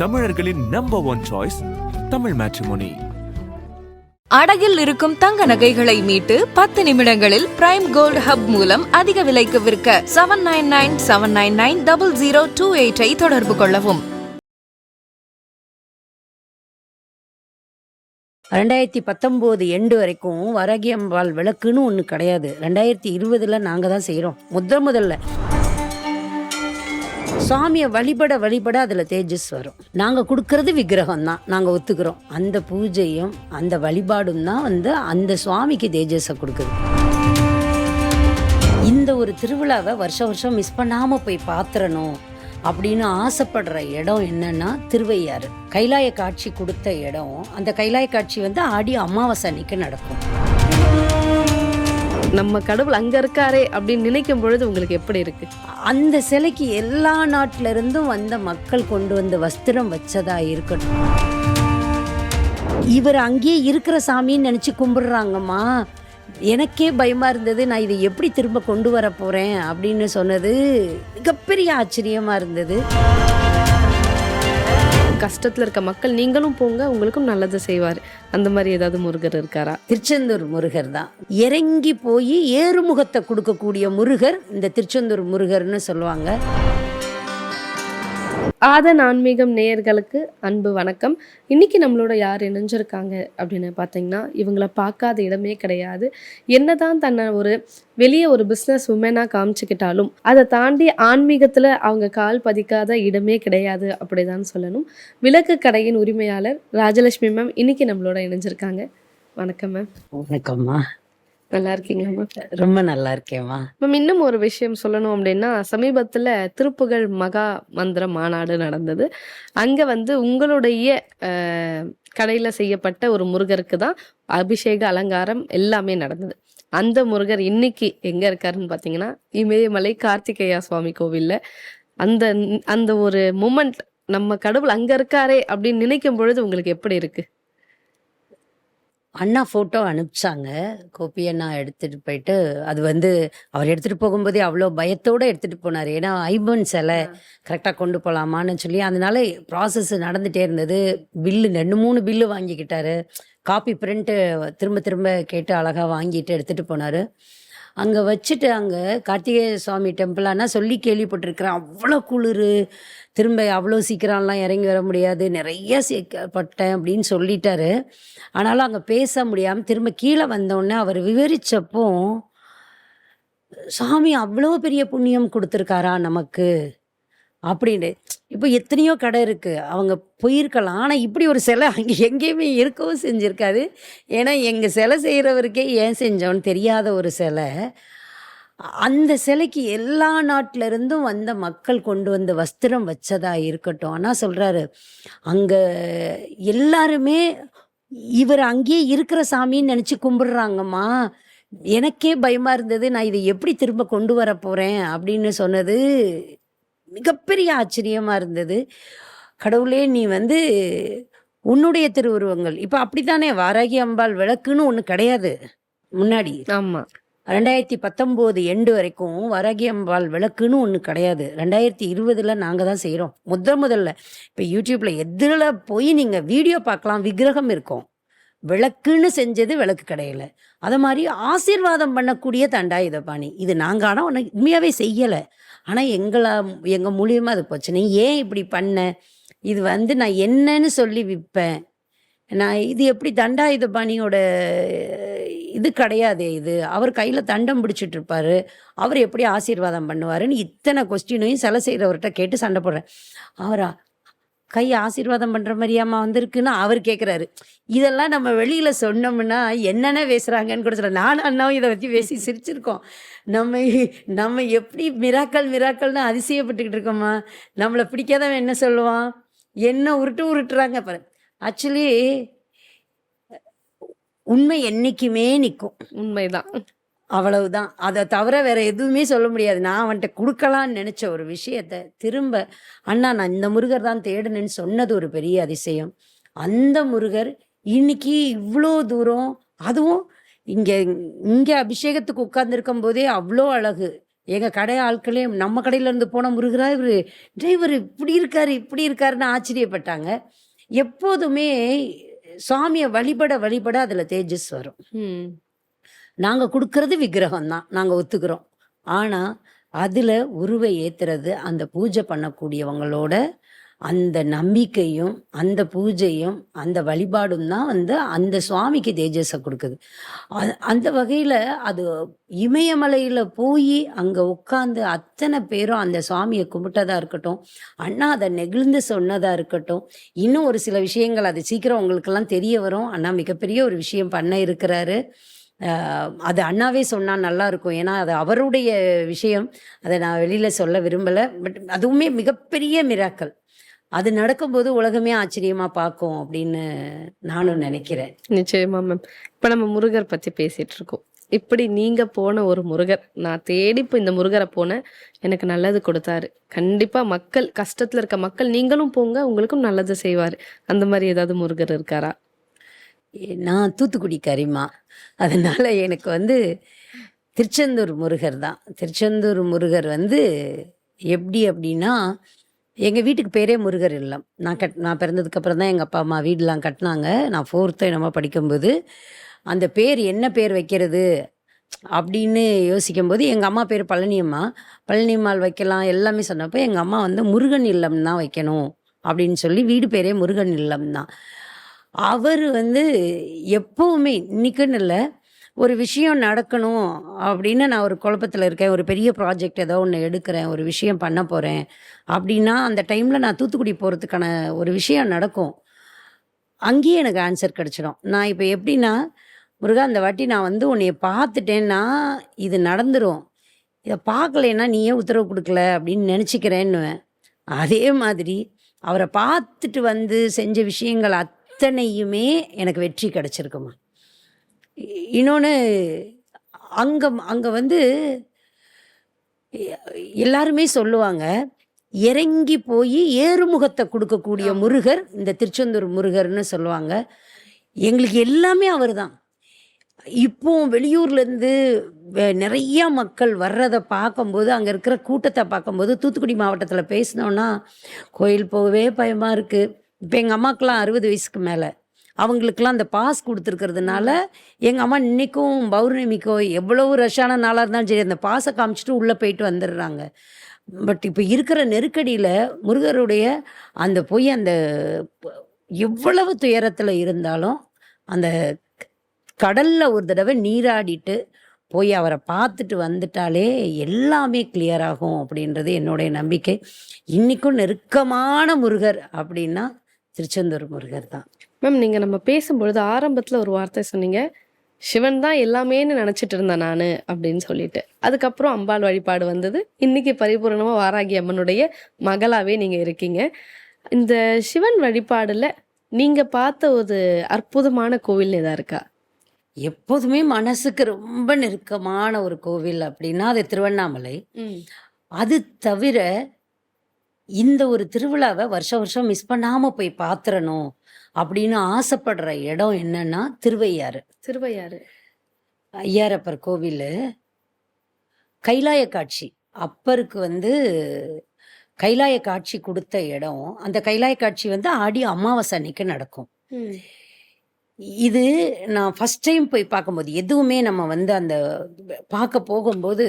தமிழர்களின் number one choice Tamil matrimony அடகில் இருக்கும் தங்க நகைகளை மீட்டு பத்து நிமிடங்களில் பிரைம் கோல்ட் ஹப் மூலம் அதிக விலைக்கு விற்க seven nine nine seven nine nine double zero two எயிட்டை தொடர்பு கொள்ளவும். ரெண்டாயிரத்தி பத்தொம்போது எண்டு வரைக்கும் வரகியம்பாள் விளக்குன்னு ஒன்று கிடையாது. ரெண்டாயிரத்தி இருபதுல நாங்கள் தான் செய்கிறோம் முத முதல்ல. சாமியை வழிபட வழிபட அதில் தேஜஸ் வரும். நாங்கள் கொடுக்கறது விக்கிரகம் தான் நாங்கள் ஒத்துக்கிறோம். அந்த பூஜையும் அந்த வழிபாடும் தான் வந்து அந்த சுவாமிக்கு தேஜஸை கொடுக்குது. இந்த ஒரு திருவிழாவை வருஷம் வருஷம் மிஸ் பண்ணாமல் போய் பார்த்துடணும் அப்படின்னு ஆசைப்படுற இடம் என்னன்னா திருவையாறு. கைலாய காட்சி கொடுத்த இடம். அந்த கைலாய காட்சி வந்து ஆடி அமாவாசை அன்னைக்கு நடக்கும். நம்ம கடவுள் அங்கே இருக்காரே அப்படின்னு நினைக்கும் பொழுது உங்களுக்கு எப்படி இருக்கு? அந்த சிலைக்கு எல்லா நாட்டில இருந்தும் வந்த மக்கள் கொண்டு வந்த வஸ்திரம் வச்சதா இருக்கட்டும். இவர் அங்கேயே இருக்கிற சாமின்னு நினச்சி கும்பிடுறாங்கம்மா. எனக்கே பயமாக இருந்தது நான் இதை எப்படி திரும்ப கொண்டு வர போகிறேன் அப்படின்னு சொன்னது மிகப்பெரிய ஆச்சரியமாக இருந்தது. கஷ்டத்துல இருக்க மக்கள் நீங்களும் போங்க உங்களுக்கும் நல்லதை செய்வார். அந்த மாதிரி ஏதாவது முருகர் இருக்காரா? திருச்செந்தூர் முருகர் தான். இறங்கி போய் ஏறுமுகத்தை கொடுக்கக்கூடிய முருகர் இந்த திருச்செந்தூர் முருகர்னு சொல்லுவாங்க. ஆதன் ஆன்மீகம் நேயர்களுக்கு அன்பு வணக்கம். இன்னைக்கு நம்மளோட யார் இணைஞ்சிருக்காங்க அப்படின்னு பார்த்தீங்கன்னா இவங்கள பார்க்காத இடமே கிடையாது. என்னதான் தன்னை ஒரு வெளியே ஒரு பிஸ்னஸ் உமனாக காமிச்சுக்கிட்டாலும் அதை தாண்டி ஆன்மீகத்தில் அவங்க கால் பதிக்காத இடமே கிடையாது அப்படிதான் சொல்லணும். விளக்கு கடையின் உரிமையாளர் ராஜலட்சுமி மேம் இன்னைக்கு நம்மளோட இணைஞ்சிருக்காங்க. வணக்கம் மேம் வணக்கம்மா நல்லா இருக்கீங்களா மேம் ரொம்ப நல்லா இருக்கேம்மா மேம் இன்னும் ஒரு விஷயம் சொல்லணும் அப்படின்னா சமீபத்தில் திருப்புகழ் மகா மந்திர மாநாடு நடந்தது. அங்கே வந்து உங்களுடைய கடையில் செய்யப்பட்ட ஒரு முருகருக்கு தான் அபிஷேக அலங்காரம் எல்லாமே நடந்தது. அந்த முருகர் இன்னைக்கு எங்கே இருக்காருன்னு பார்த்தீங்கன்னா இமயமலை கார்த்திகேயா சுவாமி கோவிலில். அந்த அந்த ஒரு மூமெண்ட் நம்ம கடவுள் அங்கே இருக்காரே அப்படின்னு நினைக்கும் பொழுது உங்களுக்கு எப்படி இருக்கு? அண்ணா ஃபோட்டோ அனுப்பிச்சாங்க கோபி அண்ணா எடுத்துகிட்டு போயிட்டு அது வந்து அவர் எடுத்துகிட்டு போகும்போதே அவ்வளோ பயத்தோடு எடுத்துகிட்டு போனார். ஏன்னா ஐபன் சிலை கரெக்டாக கொண்டு போகலாமான்னு சொல்லி அதனால ப்ராசஸ் நடந்துகிட்டே இருந்தது. பில்லு ரெண்டு மூணு பில்லு வாங்கிக்கிட்டாரு. காப்பி பிரிண்ட்டு திரும்ப திரும்ப கேட்டு அழகாக வாங்கிட்டு எடுத்துகிட்டு போனார். அங்கே வச்சுட்டு அங்கே கார்த்திகேய சுவாமி டெம்பிளானா சொல்லி கேள்விப்பட்டிருக்கிறேன். அவ்வளோ குளிர் திரும்ப அவ்வளோ சீக்கிரம்லாம் இறங்கி வர முடியாது. நிறைய சீக்கப்பட்டேன் அப்படின்னு சொல்லிட்டாரு. ஆனாலும் அங்கே பேச முடியாமல் திரும்ப கீழே வந்தோடனே அவர் விவரித்தப்போ சாமி அவ்வளோ பெரிய புண்ணியம் கொடுத்துருக்காரா நமக்கு? அப்படின்னு இப்போ எத்தனையோ கடை இருக்குது அவங்க போயிருக்கலாம். ஆனால் இப்படி ஒரு சிலை அங்கே எங்கேயுமே இருக்கவும் செஞ்சுருக்காது. ஏன்னா எங்கள் சிலை செய்கிறவருக்கே ஏன் செஞ்சோன்னு தெரியாத ஒரு சிலை. அந்த சிலைக்கு எல்லா நாட்டிலருந்தும் வந்த மக்கள் கொண்டு வந்த வஸ்திரம் வச்சதா இருக்கட்டும். ஆனால் சொல்கிறாரு அங்கே எல்லாருமே இவர் அங்கேயே இருக்கிற சாமின்னு நினச்சி கும்பிடுறாங்கம்மா. எனக்கே பயமாக இருந்தது. நான் இதை எப்படி திரும்ப கொண்டு வர போகிறேன் அப்படின்னு சொன்னது மிகப்பெரிய ஆச்சரியமா இருந்தது. கடவுளே நீ வந்து உன்னுடைய திருவுருவங்கள். இப்போ அப்படித்தானே வாராகி அம்பாள் விளக்குன்னு ஒன்று கிடையாது. முன்னாடி. ஆமா. ரெண்டாயிரத்தி பத்தொம்போது எண்டு வரைக்கும் வரகி அம்பாள் விளக்குன்னு ஒன்று கிடையாது. ரெண்டாயிரத்தி இருபதுல நாங்கள் தான் செய்கிறோம் முத முதல்ல. இப்போ யூடியூப்ல எதிரில் போய் நீங்கள் வீடியோ பார்க்கலாம் விக்கிரகம் இருக்கும். விளக்குன்னு செஞ்சது விளக்கு கடையில். அதை மாதிரி ஆசீர்வாதம் பண்ணக்கூடிய தண்டாயுதபாணி. இது நாங்கள் ஆனால் ஒன்று உண்மையாகவே செய்யலை. ஆனால் எங்களை எங்கள் மூலியமாக அது போச்சு. நீ ஏன் இப்படி பண்ண? இது வந்து நான் என்னன்னு சொல்லி விற்பேன் நான் இது எப்படி தண்டாயுதபாணியோட இது கிடையாது இது. அவர் கையில் தண்டம் பிடிச்சிட்டு இருப்பாரு. அவர் எப்படி ஆசீர்வாதம் பண்ணுவாருன்னு இத்தனை கொஸ்டினையும் சிலை செய்கிறவர்கிட்ட கேட்டு சண்டை போடுறேன். அவரா கை ஆசீர்வாதம் பண்ணுற மாதிரியாம்மா வந்திருக்குன்னு அவர் கேட்குறாரு இதெல்லாம் நம்ம வெளியில் சொன்னோம்னா என்னென்ன பேசுகிறாங்கன்னு கூட சொல்ல நானும் அண்ணாவும் இதை பற்றி பேசி சிரிச்சிருக்கோம். நம்ம நம்ம எப்படி மிராக்கள் மிராக்கள்னு அதிசயப்பட்டுக்கிட்டு இருக்கோமா? நம்மளை பிடிக்காதவன் என்ன சொல்லுவான்? என்ன உருட்டு உருட்டுறாங்க பாரு. ஆக்சுவலி உண்மை என்றைக்குமே நிற்கும் உண்மைதான். அவ்வளவுதான். அதை தவிர வேற எதுவுமே சொல்ல முடியாது. நான் அவன்கிட்ட கொடுக்கலான்னு நினச்ச ஒரு விஷயத்த திரும்ப அண்ணா நான் இந்த முருகர் தான் தேடுனேன்னு சொன்னது ஒரு பெரிய அதிசயம். அந்த முருகர் இன்னைக்கு இவ்வளோ தூரம் அதுவும் இங்கே இங்கே அபிஷேகத்துக்கு உட்கார்ந்துருக்கும் போதே அவ்வளோ அழகு. எங்கள் கடை ஆட்களே நம்ம கடையிலேருந்து போன முருகரா இவர்? டிரைவர் இப்படி இருக்காரு இப்படி இருக்காருன்னு ஆச்சரியப்பட்டாங்க. எப்போதுமே சுவாமியை வழிபட வழிபட அதில் தேஜஸ் வரும். ம். நாங்கள் கொடுக்கறது விக்கிரகம் தான் நாங்கள் ஒத்துக்கிறோம். ஆனால் அதில் உருவை ஏற்றுறது அந்த பூஜை பண்ணக்கூடியவங்களோட அந்த நம்பிக்கையும் அந்த பூஜையும் அந்த வழிபாடும் தான் வந்து அந்த சுவாமிக்கு தேஜஸை கொடுக்குது. அந்த வகையில் அது இமயமலையில் போய் அங்கே உட்காந்து அத்தனை பேரும் அந்த சுவாமியை கும்பிட்டதாக இருக்கட்டும் அண்ணா அதை நெகிழ்ந்து சொன்னதாக இருக்கட்டும் இன்னும் ஒரு சில விஷயங்கள் அது சீக்கிரம் உங்களுக்கெல்லாம் தெரிய வரும். அண்ணா மிகப்பெரிய ஒரு விஷயம் பண்ண இருக்கிறாரு. அது அண்ணாவே சொன்னால் நல்லா இருக்கும் ஏன்னா அது அவருடைய விஷயம். அதை நான் வெளியில் சொல்ல விரும்பலை. பட் அதுவுமே மிகப்பெரிய மிராக்கள். அது நடக்கும்போது உலகமே ஆச்சரியமா பார்க்கும் அப்படின்னு நானும் நினைக்கிறேன். நிச்சயமா மேம் இப்போ நம்ம முருகர் பத்தி பேசிட்டு இருக்கோம் இப்படி நீங்க போன ஒரு முருகர். நான் தேடி இப்போ இந்த முருகரை போனேன் எனக்கு நல்லது கொடுத்தாரு. கண்டிப்பா மக்கள் கஷ்டத்துல இருக்க மக்கள் நீங்களும் போங்க உங்களுக்கும் நல்லது செய்வாரு. அந்த மாதிரி ஏதாவது முருகர் இருக்காரா? நான் தூத்துக்குடி கரிமா. அதனால் எனக்கு வந்து திருச்செந்தூர் முருகர் தான். திருச்செந்தூர் முருகர் வந்து எப்படி அப்படின்னா எங்கள் வீட்டுக்கு பேரே முருகர் இல்லம். நான் கட் நான் பிறந்ததுக்கு அப்புறம் தான் எங்கள் அப்பா அம்மா வீடெலாம் கட்டினாங்க. நான் ஃபோர்த்து என்னமோ படிக்கும்போது அந்த பேர் என்ன பேர் வைக்கிறது அப்படின்னு யோசிக்கும்போது எங்கள் அம்மா பேர் பழனியம்மா. பழனியம்மாள் வைக்கலாம் எல்லாமே சொன்னப்போ எங்கள் அம்மா வந்து முருகன் இல்லம் தான் வைக்கணும் அப்படின்னு சொல்லி வீடு பேரே முருகன் இல்லம் தான். அவர் வந்து எப்போவுமே இன்னைக்குன்னு இல்லை ஒரு விஷயம் நடக்கணும் அப்படின்னு நான் ஒரு குழப்பத்தில் இருக்கேன். ஒரு பெரிய ப்ராஜெக்ட் ஏதோ ஒன்று எடுக்கிறேன் ஒரு விஷயம் பண்ண போகிறேன் அப்படின்னா அந்த டைமில் நான் தூத்துக்குடி போகிறதுக்கான ஒரு விஷயம் நடக்கும். அங்கேயே எனக்கு ஆன்சர் கிடச்சிடும். நான் இப்போ எப்படின்னா முருகா அந்த வாட்டி நான் வந்து உன்னைய பார்த்துட்டேன்னா இது நடந்துரும். இதை பார்க்கலன்னா நீ ஏன் உத்தரவு கொடுக்கல அப்படின்னு நினச்சிக்கிறேன்னுவேன். அதே மாதிரி அவரை பார்த்துட்டு வந்து செஞ்ச விஷயங்கள் அத் அத்தனையுமே எனக்கு வெற்றி கிடச்சிருக்குமா இன்னொன்று அங்கே அங்கே வந்து எல்லாருமே சொல்லுவாங்க இறங்கி போய் ஏறுமுகத்தை கொடுக்கக்கூடிய முருகர் இந்த திருச்செந்தூர் முருகர்னு சொல்லுவாங்க. எங்களுக்கு எல்லாமே அவர் தான் இப்போ வெளியூர்லேருந்து நிறைய மக்கள் வர்றதை பார்க்கும்போது அங்கே இருக்கிற கூட்டத்தை பார்க்கும்போது தூத்துக்குடி மாவட்டத்தில் பேசினோன்னா கோயில் போகவே பயமாக இருக்குது இப்போ எங்கள் அம்மாக்கெல்லாம் அறுபது வயசுக்கு மேலே. அவங்களுக்கெல்லாம் அந்த பாஸ் கொடுத்துருக்கறதுனால எங்கள் அம்மா இன்னைக்கும் பௌர்ணமிக்கோ எவ்வளோ ரஷ்ஷான நாளாக இருந்தாலும் சரி அந்த பாஸை காமிச்சிட்டு உள்ளே போயிட்டு வந்துடுறாங்க. பட் இப்போ இருக்கிற நெருக்கடியில் முருகருடைய அந்த போய் அந்த எவ்வளவு துயரத்தில் இருந்தாலும் அந்த கடலில் ஒரு தடவை நீராடிட்டு போய் அவரை பார்த்துட்டு வந்துட்டாலே எல்லாமே கிளியர் ஆகும் அப்படின்றது என்னுடைய நம்பிக்கை. இன்றைக்கும் நெருக்கமான முருகர் அப்படின்னா திருச்செந்தூர் முருகர் தான். மேம் நீங்க நம்ம பேசும்பொழுது ஆரம்பத்துல ஒரு வார்த்தை சொன்னீங்க. சிவன் தான் எல்லாமேன்னு நினைச்சிட்டு இருந்தேன் நானு அப்படின்னு சொல்லிட்டு. அதுக்கப்புறம் அம்பாள் வழிபாடு வந்தது. இன்னைக்கு பரிபூரணமா வாராகி அம்மனுடைய மகளாவே நீங்க இருக்கீங்க. இந்த சிவன் வழிபாடுல நீங்க பார்த்த ஒரு அற்புதமான கோவில் ஏதா இருக்கா? எப்போதுமே மனசுக்கு ரொம்ப நெருக்கமான ஒரு கோவில் அப்படின்னா அது திருவண்ணாமலை. அது தவிர இந்த ஒரு திருவிழாவை வருஷம் வருஷம் மிஸ் பண்ணாம போய் பாத்திரணும் அப்படின்னு ஆசைப்படுற இடம் என்னன்னா திருவையாறு. திருவையாறு. ஐயாரப்பர் கோவில். கைலாய காட்சி. அப்பருக்கு வந்து கைலாய காட்சி கொடுத்த இடம். அந்த கைலாய காட்சி வந்து ஆடி அமாவாசை அன்னைக்கு நடக்கும். இது நான் ஃபர்ஸ்ட் டைம் போய் பார்க்கும்போது எதுவுமே நம்ம வந்து அந்த பார்க்க போகும்போது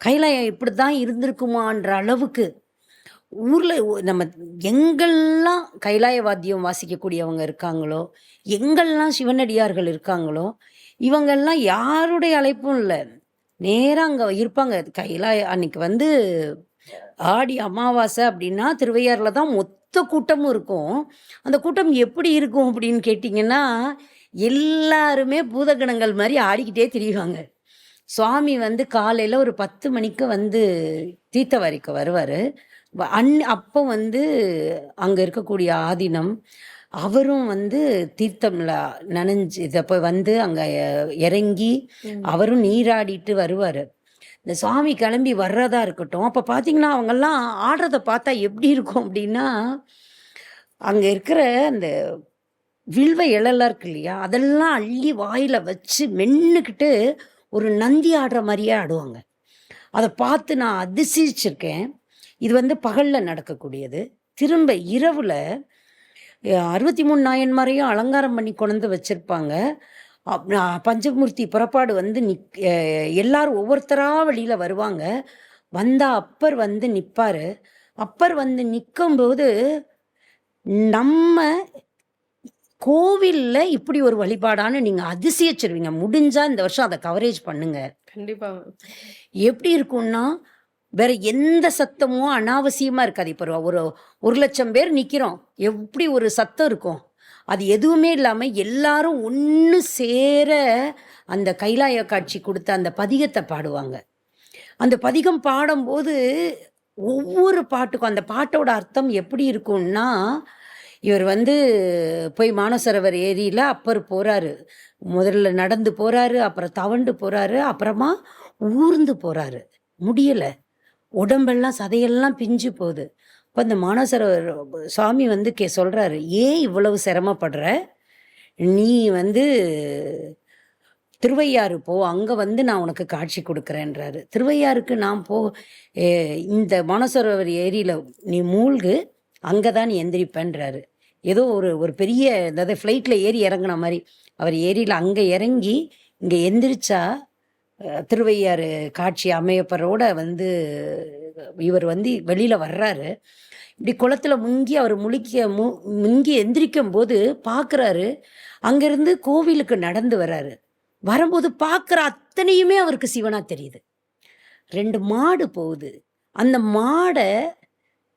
கைலாயம் இப்படி தான் இருந்திருக்குமான்ற அளவுக்கு ஊரில் நம்ம எங்கெல்லாம் கைலாய வாத்தியம் வாசிக்கக்கூடியவங்க இருக்காங்களோ எங்கெல்லாம் சிவனடியார்கள் இருக்காங்களோ இவங்கெல்லாம் யாருடைய அழைப்பும் இல்லை. நேராக அங்கே இருப்பாங்க. கைலாய அன்னைக்கு வந்து ஆடி அமாவாசை அப்படின்னா திருவையாறில் தான் மொத்த கூட்டமும் இருக்கும். அந்த கூட்டம் எப்படி இருக்கும் அப்படின்னு கேட்டிங்கன்னா எல்லாருமே பூதகணங்கள் மாதிரி ஆடிக்கிட்டே திரியுவாங்க. சுவாமி வந்து காலையில் ஒரு பத்து மணிக்கு வந்து தீர்த்தவாரிக்கு வருவார். அன் அப்போ வந்து அங்கே இருக்கக்கூடிய ஆதீனம் அவரும் வந்து தீர்த்தம்ல நனைஞ்சு இதை போய் வந்து அங்கே இறங்கி அவரும் நீராடிட்டு வருவார். இந்த சுவாமி கிளம்பி வர்றதா இருக்கட்டும். அப்போ பார்த்தீங்கன்னா அவங்கெல்லாம் ஆடுறத பார்த்தா எப்படி இருக்கும் அப்படின்னா அங்கே இருக்கிற அந்த வில்வ இலெல்லாம் இருக்கு இல்லையா அதெல்லாம் அள்ளி வாயில் வச்சு மென்னுக்கிட்டு ஒரு நந்தி ஆடுற மாதிரியே ஆடுவாங்க. அதை பார்த்து நான் அதிசயிச்சிருக்கேன். இது வந்து பகலில் நடக்கக்கூடியது. திரும்ப இரவில் அறுபத்தி மூணு நாயன்மாரையும் அலங்காரம் பண்ணி கொண்டு வச்சுருப்பாங்க. பஞ்சமூர்த்தி புறப்பாடு வந்து நிக் எல்லாரும் ஒவ்வொருத்தராக வெளியில் வருவாங்க. வந்தால் அப்பர் வந்து நிற்பார் அப்பர் வந்து நிற்கும்போது நம்ம கோவிலில் இப்படி ஒரு வழிபாடான்னு நீங்கள் அதிசயிச்சிருவீங்க. முடிஞ்சால் இந்த வருஷம் அதை கவரேஜ் பண்ணுங்க. கண்டிப்பா. மேம் எப்படி இருக்கும்னா வேற எந்த சத்தமும் அனாவசியமா இருக்காது. இப்போ ஒரு ஒரு லட்சம் பேர் நிற்கிறோம் எப்படி ஒரு சத்தம் இருக்கும்? அது எதுவுமே இல்லாமல் எல்லாரும் ஒன்று சேர அந்த கைலாய காட்சி கொடுத்த அந்த பதிகத்தை பாடுவாங்க. அந்த பதிகம் பாடும்போது ஒவ்வொரு பாட்டுக்கும் அந்த பாட்டோட அர்த்தம் எப்படி இருக்கும்னா இவர் வந்து போய் மானசரவர் ஏரியில் அப்பர் போகிறாரு முதல்ல நடந்து போகிறாரு அப்புறம் தவண்டு போகிறாரு அப்புறமா ஊர்ந்து போகிறாரு முடியலை. உடம்பெல்லாம் சதையெல்லாம் பிஞ்சு போகுது. இப்போ இந்த மானசரவர் சுவாமி வந்து கே சொல்கிறாரு ஏன் இவ்வளவு சிரமப்படுற? நீ வந்து திருவையாறு போ அங்கே வந்து நான் உனக்கு காட்சி கொடுக்குறேன்றாரு. திருவையாருக்கு நான் போ இந்த மானசரோவர் ஏரியில் நீ மூழ்கு அங்கே தான் நீ எந்திரிப்பேன்றாரு. ஏதோ ஒரு ஒரு பெரிய அதாவது ஃப்ளைட்டில் ஏறி இறங்குன மாதிரி. அவர் ஏரியில் அங்கே இறங்கி இங்கே எந்திரிச்சா திருவையாறு காட்சி அமையப்பரோட வந்து இவர் வந்து வெளியில் வர்றாரு. இப்படி குளத்துல முங்கி அவர் முழிக்க மு முங்கி எந்திரிக்கும் போது பார்க்குறாரு அங்கேருந்து கோவிலுக்கு நடந்து வர்றாரு. வரும்போது பார்க்குற அத்தனையுமே அவருக்கு சிவனா தெரியுது. ரெண்டு மாடு போகுது. அந்த மாடை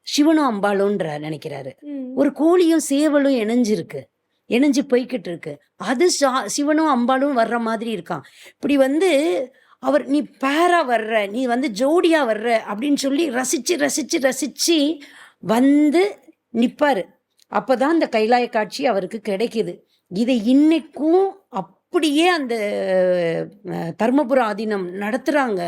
சிவனும் அம்பாளுன்ற நினைக்கிறாரு. ஒரு கோழியும் சேவலும் இணைஞ்சிருக்கு. இணைஞ்சு போய்கிட்டு இருக்கு அது சா- சிவனும் அம்பாளும் வர்ற மாதிரி இருக்கான். இப்படி வந்து அவர் நீ பேரா வர்ற நீ வந்து ஜோடியாக வர்ற அப்படின்னு சொல்லி ரசிச்சு ரசித்து ரசிச்சு வந்து நிற்பார் அப்போ தான் அந்த கைலாய காட்சி அவருக்கு கிடைக்குது. இதை இன்னைக்கும் அப்படியே அந்த தர்மபுர ஆதீனம் நடத்துகிறாங்க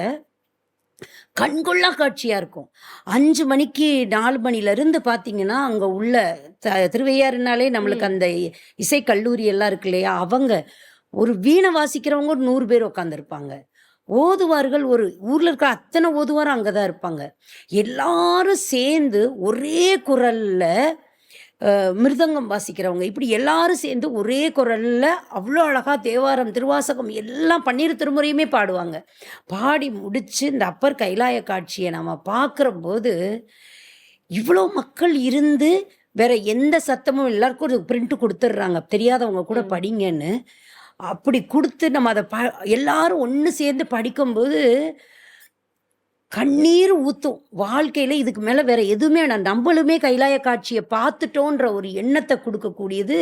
கண்கொள்ளா காட்சியா இருக்கும். அஞ்சு மணிக்கு நாலு மணில இருந்து பாத்தீங்கன்னா அங்க உள்ள த- திருவையாறுனாலே நம்மளுக்கு அந்த இசை கல்லூரி எல்லாம் இருக்கு இல்லையா? அவங்க ஒரு வீணை வாசிக்கிறவங்க ஒரு நூறு பேர் உட்காந்துருப்பாங்க ஓதுவார்கள் ஒரு ஊர்ல இருக்கிற அத்தனை ஓதுவாரும் அங்கதான் இருப்பாங்க. எல்லாரும் சேர்ந்து ஒரே குரல்ல மிருதங்கம் வாசிக்கிறவங்க. இப்படி எல்லாரும் சேர்ந்து ஒரே குரல்ல அவ்வளோ அழகா தேவாரம் திருவாசகம் எல்லாம் பன்னீர் திருமுறையுமே பாடுவாங்க. பாடி முடிச்சு இந்த அப்பர் கைலாய காட்சியை நம்ம பார்க்குற போது இவ்வளோ மக்கள் இருந்து வேற எந்த சத்தமும் எல்லாருக்கும் ஒரு பிரிண்ட் கொடுத்துட்றாங்க தெரியாதவங்க கூட. படிங்கன்னு. அப்படி கொடுத்து நம்ம அதை ப எல்லாரும் ஒன்று சேர்ந்து படிக்கும்போது கண்ணீர் ஊத்தும். வாழ்க்கையில் இதுக்கு மேலே வேற எதுவுமே நான் நம்மளுமே கைலாய காட்சியை பார்த்துட்டோன்ற ஒரு எண்ணத்தை கொடுக்கக்கூடியது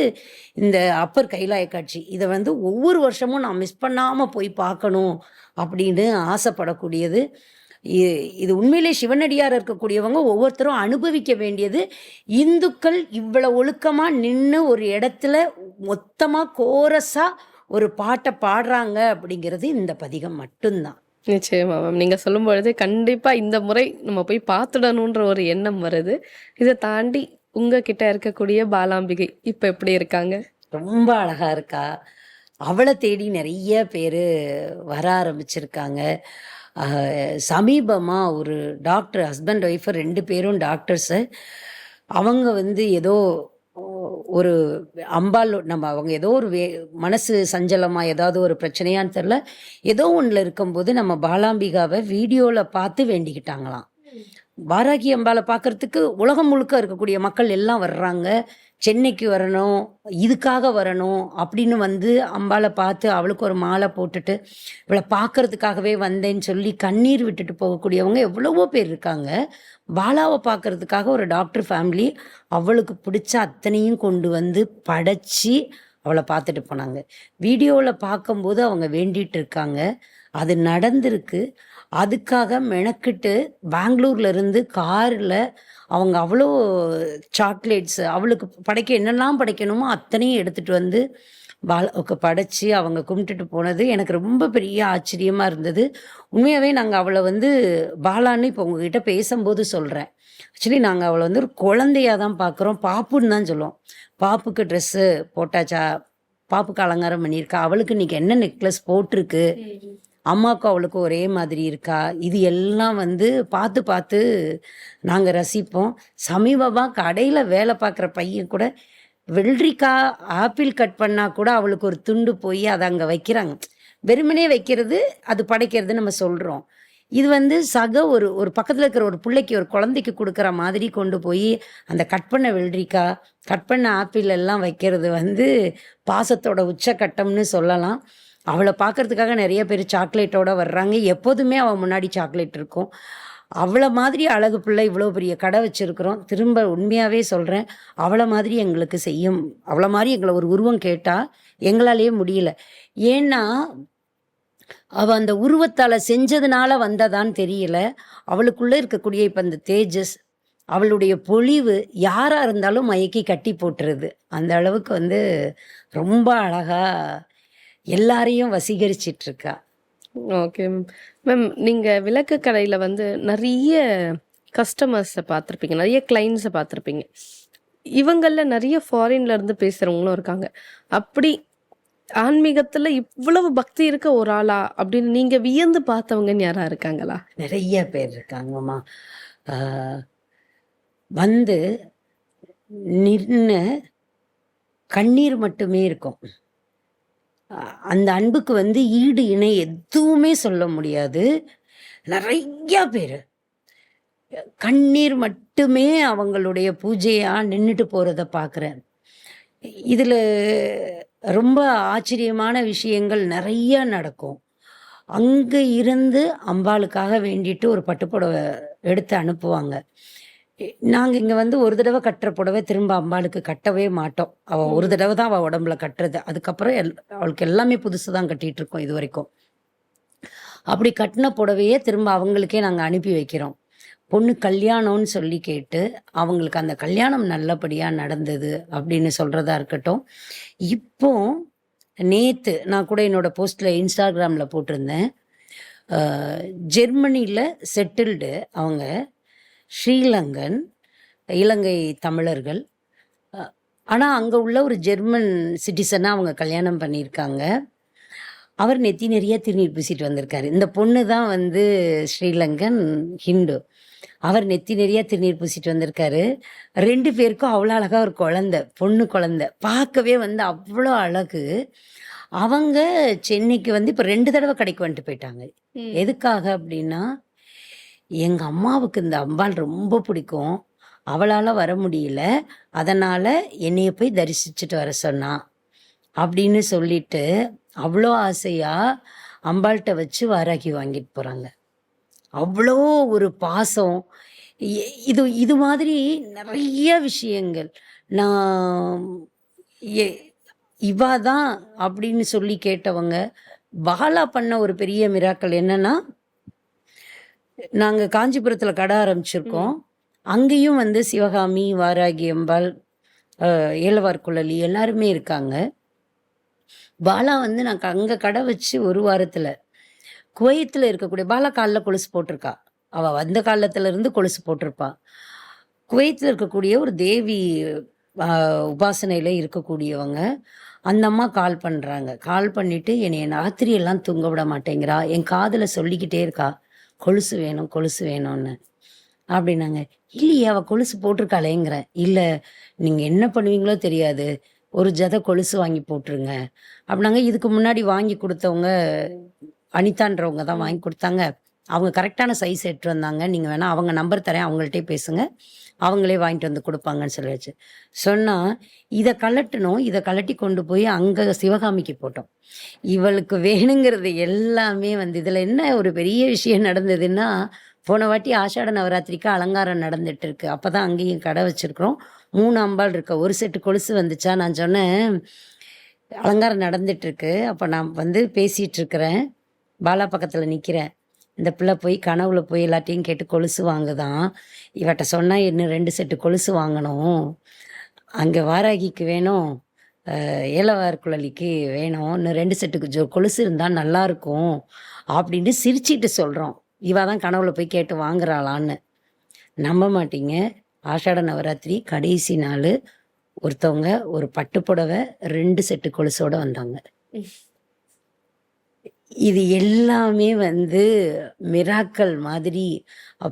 இந்த அப்பர் கைலாய காட்சி. இதை வந்து ஒவ்வொரு வருஷமும் நான் மிஸ் பண்ணாமல் போய் பார்க்கணும் அப்படின்னு ஆசைப்படக்கூடியது. இது உண்மையிலே சிவனடியார் இருக்கக்கூடியவங்க ஒவ்வொருத்தரும் அனுபவிக்க வேண்டியது இந்துக்கள் இவ்வளோ ஒழுக்கமாக நின்று ஒரு இடத்துல மொத்தமாக கோரஸாக ஒரு பாட்டை பாடுறாங்க அப்படிங்கிறது இந்த பதிகம் மட்டும்தான். நிச்சயமா மேம் நீங்க சொல்லும் பொழுது கண்டிப்பா இந்த முறை நம்ம போய் பார்த்துடணுன்ற ஒரு எண்ணம் வருது. இதை தாண்டி உங்ககிட்ட இருக்கக்கூடிய பாலாம்பிகை இப்ப எப்படி இருக்காங்க? ரொம்ப அழகா இருக்கா? அவளை தேடி நிறைய பேர் வர ஆரம்பிச்சிருக்காங்க. சமீபமாக ஒரு டாக்டர் ஹஸ்பண்ட் ஒய்ஃப் ரெண்டு பேரும் டாக்டர்ஸு. அவங்க வந்து ஏதோ ஒரு அம்பால் நம்ம அவங்க ஏதோ ஒரு வே மனசு சஞ்சலமாக ஏதாவது ஒரு பிரச்சனையான்னு தெரில ஏதோ ஒன்றில் இருக்கும்போது நம்ம பாலாம்பிகாவை வீடியோவில் பார்த்து வேண்டிக்கிட்டாங்களாம். வாராகி அம்பாவை பார்க்கறதுக்கு உலகம் முழுக்க இருக்கக்கூடிய மக்கள் எல்லாம் வர்றாங்க. சென்னைக்கு வரணும் இதுக்காக வரணும் அப்படின்னு வந்து அம்பாலை பார்த்து அவளுக்கு ஒரு மாலை போட்டுட்டு இவளை பார்க்கறதுக்காகவே வந்தேன்னு சொல்லி கண்ணீர் விட்டுட்டு போகக்கூடியவங்க எவ்வளவோ பேர் இருக்காங்க. பாலாவை பார்க்கறதுக்காக ஒரு டாக்டர் ஃபேமிலி அவளுக்கு பிடிச்ச அத்தனையும் கொண்டு வந்து படைச்சி அவளை பார்த்துட்டு போனாங்க. வீடியோவில் பார்க்கும்போது அவங்க வேண்டிகிட்டு இருக்காங்க. அது நடந்திருக்கு. அதுக்காக மெனக்கிட்டு பெங்களூர்ல இருந்து காரில் அவங்க அவ்வளோ சாக்லேட்ஸ் அவளுக்கு படைக்க என்னெல்லாம் படைக்கணுமோ அத்தனையும் எடுத்துட்டு வந்து பாலாவுக்கு படைச்சி அவங்க கும்பிட்டுட்டு போனது. எனக்கு ரொம்ப பெரிய ஆச்சரியமாக இருந்தது. உண்மையாகவே நாங்கள் அவளை வந்து பாலான்னு இப்போ உங்ககிட்ட பேசும்போது சொல்கிறேன் ஆக்சுவலி நாங்கள் அவளை வந்து ஒரு குழந்தையாக தான் பார்க்குறோம் பாப்புன்னு தான் சொல்லுவோம். பாப்புக்கு ட்ரெஸ்ஸு போட்டாச்சா? பாப்புக்கு அலங்காரம் பண்ணியிருக்கா? அவளுக்கு இன்னைக்கு என்ன நெக்லஸ் போட்டிருக்கு? அம்மாவுக்கும் அவளுக்கும் ஒரே மாதிரி இருக்கா? இது எல்லாம் வந்து பார்த்து பார்த்து நாங்கள் ரசிப்போம். சமீபமாக கடையில் வேலை பார்க்குற பையன் கூட வெள்ளரிக்காய் ஆப்பிள் கட் பண்ணால் கூட அவளுக்கு ஒரு துண்டு போய் அதை அங்கே வைக்கிறாங்க. வெறுமனே வைக்கிறது அது படைக்கிறது நம்ம சொல்கிறோம் இது வந்து சக ஒரு ஒரு பக்கத்தில் இருக்கிற ஒரு பிள்ளைக்கு ஒரு குழந்தைக்கு கொடுக்குற மாதிரி கொண்டு போய் அந்த கட் பண்ண வெள்ளரிக்காய் கட் பண்ண ஆப்பிள் எல்லாம் வைக்கிறது வந்து பாசத்தோட உச்சக்கட்டம்னு சொல்லலாம். அவளை பார்க்கறதுக்காக நிறைய பேர் சாக்லேட்டோடு வர்றாங்க. எப்போதுமே அவள் முன்னாடி சாக்லேட் இருக்கும். அவளை மாதிரி அழகு பிள்ளை இவ்வளோ பெரிய கடை வச்சுருக்குறோம். திரும்ப உண்மையாகவே சொல்கிறேன் அவளை மாதிரி எங்களுக்கு செய்யும் அவளை மாதிரி எங்களை ஒரு உருவம் கேட்டால் எங்களாலேயே முடியல. ஏன்னா அவள் அந்த உருவத்தால் செஞ்சதுனால வந்ததான்னு தெரியல. அவளுக்குள்ளே இருக்கக்கூடிய இப்போ அந்த தேஜஸ் அவளுடைய பொழிவு யாராக இருந்தாலும் மயக்கி கட்டி போட்டுருது. அந்த அளவுக்கு வந்து ரொம்ப அழகாக எல்லாரையும் வசீகரிச்சிட்டு இருக்கா ஓகே. மேம் மேம் நீங்கள் விளக்கு கடையில் வந்து நிறைய கஸ்டமர்ஸை பார்த்துருப்பீங்க நிறைய கிளைண்ட்ஸை பார்த்துருப்பீங்க இவங்களில் நிறைய ஃபாரின்ல இருந்து பேசுகிறவங்களும் இருக்காங்க. அப்படி ஆன்மீகத்தில் இவ்வளவு பக்தி இருக்க ஒரு ஆளா அப்படின்னு நீங்கள் வியந்து பார்த்தவங்கன்னு யாரா இருக்காங்களா? நிறைய பேர் இருக்காங்கம்மா வந்து நின்று கண்ணீர் மட்டுமே இருக்கும். அந்த அன்புக்கு வந்து ஈடு இணை எதுவுமே சொல்ல முடியாது. நிறைய பேர். கண்ணீர் மட்டுமே அவங்களுடைய பூஜையாக நின்றுட்டு போகிறத பார்க்குறேன் இதில் ரொம்ப ஆச்சரியமான விஷயங்கள் நிறைய நடக்கும். அங்கே இருந்து அம்பாளுக்காக வேண்டிட்டு ஒரு பட்டுப்புடவை எடுத்து அனுப்புவாங்க. நாங்கள் இங்கே வந்து ஒரு தடவை கட்டுற புடவை திரும்ப அம்பாளுக்கு கட்டவே மாட்டோம். அவள் ஒரு தடவை தான் அவள் உடம்புல கட்டுறது. அதுக்கப்புறம் எல் அவளுக்கு எல்லாமே புதுசு தான் கட்டிகிட்டு இருக்கோம் இது வரைக்கும். அப்படி கட்டின புடவையே திரும்ப அவங்களுக்கே நாங்கள் அனுப்பி வைக்கிறோம். பொண்ணு கல்யாணம்னு சொல்லி கேட்டு அவங்களுக்கு அந்த கல்யாணம் நல்லபடியாக நடந்தது அப்படின்னு சொல்கிறதா இருக்கட்டும். இப்போ நேற்று நான் கூட என்னோட போஸ்ட்டில் இன்ஸ்டாகிராமில் போட்டிருந்தேன். ஜெர்மனியில் செட்டில்டு அவங்க ஸ்ரீலங்கன் இலங்கை தமிழர்கள். ஆனால் அங்கே உள்ள ஒரு ஜெர்மன் சிட்டிசனாக அவங்க கல்யாணம் பண்ணியிருக்காங்க. அவர் நெத்தி நிறைய திருநீர் பூசிட்டு வந்திருக்காரு. இந்த பொண்ணு தான் வந்து ஸ்ரீலங்கன் ஹிந்து அவர் நெத்தி நிறைய திருநீர் பூசிட்டு வந்திருக்காரு. ரெண்டு பேருக்கும் அவ்வளோ அழகா ஒரு குழந்தை பொண்ணு குழந்தை. பார்க்கவே வந்து அவ்வளோ அழகு. அவங்க சென்னைக்கு வந்து இப்போ ரெண்டு தடவை கடைக்கு வந்துட்டு போயிட்டாங்க. எதுக்காக அப்படின்னா எங்கள் அம்மாவுக்கு இந்த அம்பாள் ரொம்ப பிடிக்கும். அவளால் வர முடியல. அதனால் என்னைய போய் தரிசிச்சுட்டு வர சொன்னான் அப்படின்னு சொல்லிட்டு அவ்வளோ ஆசையாக அம்பாள்கிட்ட வச்சு வாராகி வாங்கிட்டு போகிறாங்க அவ்வளோ ஒரு பாசம். இது இது மாதிரி நிறைய விஷயங்கள். நான் இவா தான் அப்படின்னு சொல்லி கேட்டவங்க பாலா பண்ண ஒரு பெரிய மிராக்கள் என்னன்னா நாங்கள் காஞ்சிபுரத்தில் கடை ஆரம்பிச்சிருக்கோம். அங்கேயும் வந்து சிவகாமி வாராகி அம்பாள் அஹ், ஏலவார் குழலி எல்லாருமே இருக்காங்க. பாலா வந்து நான் அங்கே கடை வச்சு ஒரு வாரத்தில் குவைத்தில் இருக்கக்கூடிய பாலா காலில் கொலுசு போட்டிருக்கா. அவள் வந்த காலத்துல இருந்து கொலுசு போட்டிருப்பா. குவைத்தில் இருக்கக்கூடிய ஒரு தேவி உபாசனையில் இருக்கக்கூடியவங்க. அந்த அம்மா கால் பண்ணுறாங்க கால் பண்ணிட்டு என்னை ராத்திரி எல்லாம் தூங்க விட மாட்டேங்கிறா. என் காதில் சொல்லிக்கிட்டே இருக்கா. கொலுசு வேணும் கொலுசு வேணும்னு. அப்படின்னாங்க. இல்லையே அவள் கொலுசு போட்டிருக்காளேங்கிற. இல்லை நீங்கள் என்ன பண்ணுவீங்களோ தெரியாது. ஒரு ஜதை கொலுசு வாங்கி போட்டுருங்க. அப்படின்னாங்க. இதுக்கு முன்னாடி வாங்கி கொடுத்தவங்க அனிதான்றவங்க தான் வாங்கி கொடுத்தாங்க. அவங்க கரெக்டான சைஸ் எடுத்து வந்தாங்க. நீங்கள் வேணால் அவங்க நம்பர் தரேன் அவங்கள்ட்டே பேசுங்க. அவங்களே வாங்கிட்டு வந்து கொடுப்பாங்கன்னு சொல்லியாச்சு. சொன்னால் இதை கலட்டணும் இதை கலட்டி கொண்டு போய் அங்கே சிவகாமிக்கு போட்டோம். இவளுக்கு வேணுங்கிறது எல்லாமே வந்து இதில் என்ன ஒரு பெரிய விஷயம் நடந்ததுன்னா போன வாட்டி ஆஷாட நவராத்திரிக்கு அலங்காரம் நடந்துட்டு இருக்கு. அப்போ தான் அங்கேயும் கடை வச்சுருக்குறோம். மூணு அம்பாள் இருக்க ஒரு செட்டு கொலுசு வந்துச்சா? நான் சொன்னேன் அலங்காரம் நடந்துட்டு இருக்கு. அப்போ நான் வந்து பேசிகிட்டு இருக்கிறேன். பாலா பக்கத்தில் நிற்கிறேன் இந்த பிள்ளை போய் கனவுல போய் எல்லாத்தையும் கேட்டு கொலுசு வாங்குதான். இவட்ட சொன்னால் இன்னும் ரெண்டு செட்டு கொலுசு வாங்கணும். அங்கே வாராகிக்கு வேணும். ஏலவார் குழலிக்கு வேணும். இன்னும் ரெண்டு செட்டுக்கு ஜோ கொலுசு இருந்தால் நல்லாயிருக்கும் அப்படின்ட்டு அப்படின்னு சிரிச்சிட்டு சொல்கிறோம் இவ தான் கனவுல போய் கேட்டு வாங்குறாளான்னு. நம்ப மாட்டீங்க. ஆஷாட நவராத்திரி கடைசி நாள். ஒருத்தவங்க ஒரு பட்டு புடவை ரெண்டு செட்டு கொலுசோட வந்தாங்க. இது எல்லாமே வந்து மிராக்கள் மாதிரி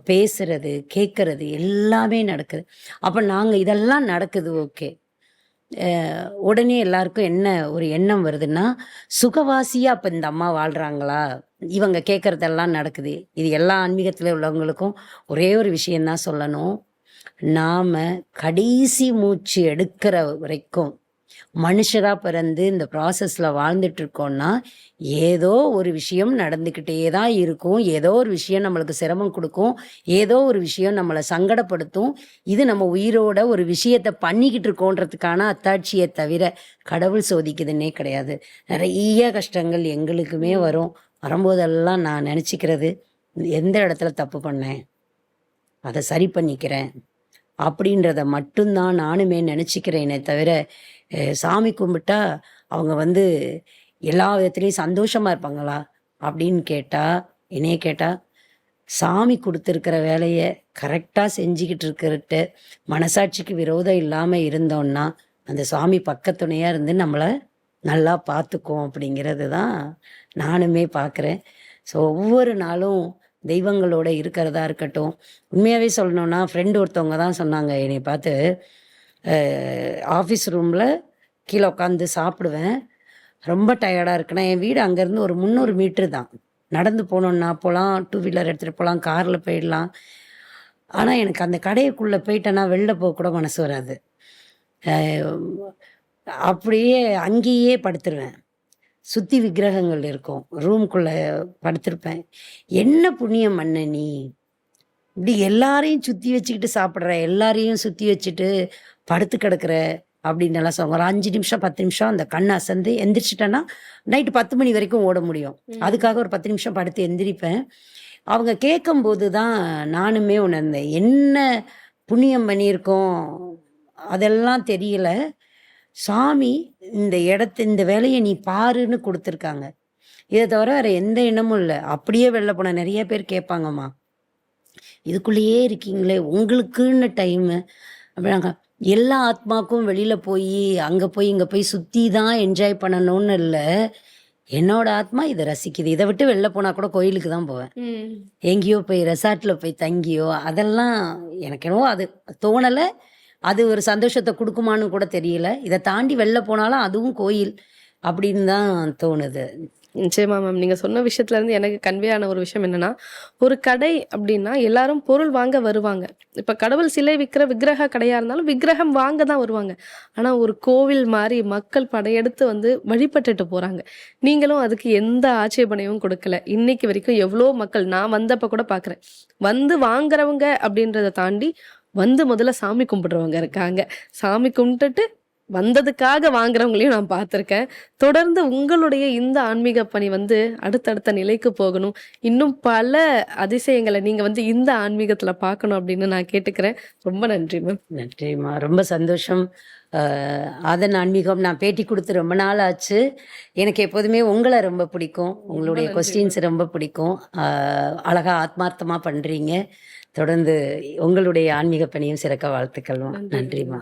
பேசுறது கேட்கறது எல்லாமே நடக்குது. அப்போ நாங்கள் இதெல்லாம் நடக்குது ஓகே. உடனே எல்லாருக்கும் என்ன ஒரு எண்ணம் வருதுன்னா சுகவாசியாக அப்போ இந்த அம்மா வாழ்கிறாங்களா இவங்க கேட்குறதெல்லாம் நடக்குது. இது எல்லா ஆன்மீகத்தில் உள்ளவங்களுக்கும் ஒரே ஒரு விஷயந்தான் சொல்லணும். நாம் கடைசி மூச்சு எடுக்கிற வரைக்கும் மனுஷராக பிறந்து இந்த ப்ராசஸில் வாழ்ந்துட்டுருக்கோன்னா ஏதோ ஒரு விஷயம் நடந்துக்கிட்டே தான் இருக்கும். ஏதோ ஒரு விஷயம் நம்மளுக்கு சிரமம் கொடுக்கும். ஏதோ ஒரு விஷயம் நம்மளை சங்கடப்படுத்தும். இது நம்ம உயிரோட ஒரு விஷயத்தை பண்ணிக்கிட்டு இருக்கோன்றதுக்கான அத்தாட்சியை தவிர கடவுள் சோதிக்குதுன்னே கிடையாது. நிறைய கஷ்டங்கள் எங்களுக்குமே வரும். வரும்போதெல்லாம் நான் நினச்சிக்கிறது எந்த இடத்துல தப்பு பண்ணேன்? அதை சரி பண்ணிக்கிறேன். அப்படின்றத மட்டும்தான் நானுமே நினச்சிக்கிறேனே தவிர சாமி கும்பிட்டா அவங்க வந்து எல்லா விதத்துலேயும் சந்தோஷமாக இருப்பாங்களா? அப்படின்னு கேட்டால் என்னைய கேட்டால் சாமி கொடுத்துருக்கிற வேலையை கரெக்டாக செஞ்சுக்கிட்டு இருக்கிறட்டு மனசாட்சிக்கு விரோதம் இல்லாமல் இருந்தோன்னா அந்த சாமி பக்கத்துணையாக இருந்து நம்மளை நல்லா பார்த்துக்கும் அப்படிங்கிறது தான் நானுமே பார்க்குறேன் ஸோ ஒவ்வொரு நாளும் தெய்வங்களோட இருக்கிறதா இருக்கட்டும். உண்மையாகவே சொல்லணும்னா ஃப்ரெண்டு ஒருத்தவங்க தான் சொன்னாங்க என்னை பார்த்து. ஆஃபீஸ் ரூமில் கீழே உட்காந்து சாப்பிடுவேன். ரொம்ப டயர்டாக இருக்குன்னா என் வீடு அங்கேருந்து ஒரு முந்நூறு மீட்ரு தான். நடந்து போனோன்னா போகலாம் டூ வீலர் எடுத்துகிட்டு போகலாம் காரில் போயிடலாம். ஆனால் எனக்கு அந்த கடைக்குள்ளே போயிட்டேன்னா வெளில போக கூட மனசு வராது. அப்படியே அங்கேயே படுத்துருவேன். சுற்றி விக்கிரகங்கள் இருக்கும். ரூம்குள்ளே படுத்திருப்பேன். என்ன புண்ணியம் பண்ண நீ? இப்படி எல்லாரையும் சுற்றி வச்சுக்கிட்டு சாப்பிட்ற எல்லாரையும் சுற்றி வச்சுட்டு படுத்து கிடக்குற அப்படின்னு எல்லாம் சொல்லுவாங்க. ஒரு அஞ்சு நிமிஷம் பத்து நிமிஷம் அந்த கண் அசந்து எந்திரிச்சிட்டேன்னா நைட்டு பத்து மணி வரைக்கும் ஓட முடியும். அதுக்காக ஒரு பத்து நிமிஷம் படுத்து எந்திரிப்பேன். அவங்க கேட்கும்போது தான் நானுமே உணர்ந்தேன். என்ன புண்ணியம் பண்ணியிருக்கோம்? அதெல்லாம் தெரியல. சாமி இந்த இடத்த இந்த வேலையை நீ பாருன்னு கொடுத்துருக்காங்க. இதை தவிர வேற எந்த எண்ணமும் இல்லை. அப்படியே வெளில போன நிறைய பேர் கேட்பாங்கம்மா. இதுக்குள்ளேயே இருக்கீங்களே உங்களுக்குன்னு டைமு அப்படின்னாங்க. எல்லா ஆத்மாக்கும் வெளியில் போய் அங்கே போய் இங்கே போய் சுற்றி தான் என்ஜாய் பண்ணணும்னு இல்லை. என்னோட ஆத்மா இதை ரசிக்குது. இதை விட்டு வெளில போனால் கூட கோயிலுக்கு தான் போவேன். எங்கேயோ போய் ரெசார்ட்டில் போய் தங்கியோ அதெல்லாம் எனக்கு என்னவோ அது தோணலை. அது ஒரு சந்தோஷத்தை கொடுக்குமான்னு கூட தெரியல. இதை தாண்டி வெளில போனாலும் அதுவும் கோயில் அப்படின்னு தான் தோணுது. நிச்சயமா மேம் நீங்க சொன்ன விஷயத்துல இருந்து எனக்கு கன்வே ஆன ஒரு விஷயம் என்னன்னா ஒரு கடை அப்படின்னா எல்லாரும் பொருள் வாங்க வருவாங்க. இப்ப கடவுள் சிலை விற்கிற விக்கிரக கடையா இருந்தாலும் விக்கிரகம் வாங்க தான் வருவாங்க. ஆனா ஒரு கோவில் மாதிரி மக்கள் படையெடுத்து வந்து வழிபட்டுட்டு போறாங்க. நீங்களும் அதுக்கு எந்த ஆட்சேபனையும் கொடுக்கல. இன்னைக்கு வரைக்கும் எவ்வளோ மக்கள் நான் வந்தப்ப கூட பாக்குறேன். வந்து வாங்குறவங்க அப்படின்றத தாண்டி வந்து முதல்ல சாமி கும்பிடுறவங்க இருக்காங்க. சாமி கும்பிட்டுட்டு வந்ததுக்காக வாங்குறவங்களையும் நான் பார்த்துருக்கேன். தொடர்ந்து உங்களுடைய இந்த ஆன்மீக பணி வந்து அடுத்தடுத்த நிலைக்கு போகணும். இன்னும் பல அதிசயங்களை நீங்க வந்து இந்த ஆன்மீகத்துல பார்க்கணும் அப்படின்னு நான் கேட்டுக்கிறேன். ரொம்ப நன்றி மேம் நன்றிம்மா. ரொம்ப சந்தோஷம். அதன் ஆன்மீகம் நான் பேட்டி கொடுத்து ரொம்ப நாள் ஆச்சு. எனக்கு எப்போதுமே உங்களை ரொம்ப பிடிக்கும். உங்களுடைய. கொஸ்டின்ஸ் ரொம்ப பிடிக்கும். ஆஹ் அழகா ஆத்மார்த்தமாக பண்ணுறீங்க தொடர்ந்து உங்களுடைய ஆன்மீக பணியும் சிறக்க வாழ்த்துக்கள்மா நன்றி. நன்றிம்மா